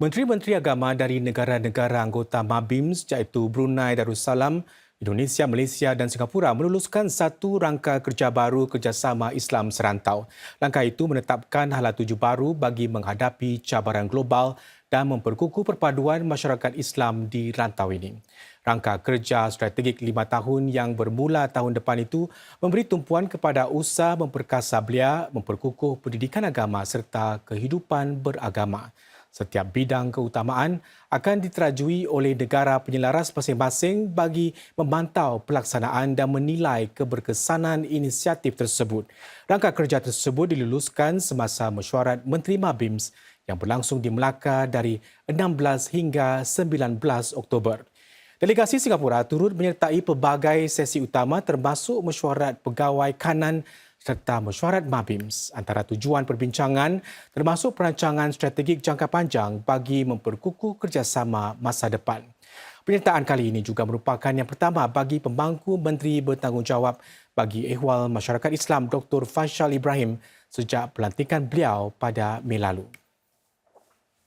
Menteri-menteri agama dari negara-negara anggota MABIMS iaitu Brunei Darussalam, Indonesia, Malaysia dan Singapura meluluskan satu rangka kerja baru kerjasama Islam serantau. Langkah itu menetapkan hala tuju baru bagi menghadapi cabaran global dan memperkukuh perpaduan masyarakat Islam di rantau ini. Rangka kerja strategik lima tahun yang bermula tahun depan itu memberi tumpuan kepada usaha memperkasa belia, memperkukuh pendidikan agama serta kehidupan beragama. Setiap bidang keutamaan akan diterajui oleh negara penyelaras masing-masing bagi memantau pelaksanaan dan menilai keberkesanan inisiatif tersebut. Rangka kerja tersebut diluluskan semasa mesyuarat Menteri Mabims yang berlangsung di Melaka dari 16 hingga 19 Oktober. Delegasi Singapura turut menyertai pelbagai sesi utama termasuk mesyuarat pegawai kanan serta mesyuarat MABIMS. Antara tujuan perbincangan termasuk perancangan strategik jangka panjang bagi memperkukuh kerjasama masa depan. Penyertaan kali ini juga merupakan yang pertama bagi pemangku Menteri Bertanggungjawab bagi Ehwal Masyarakat Islam Dr. Faisal Ibrahim sejak pelantikan beliau pada Mei lalu.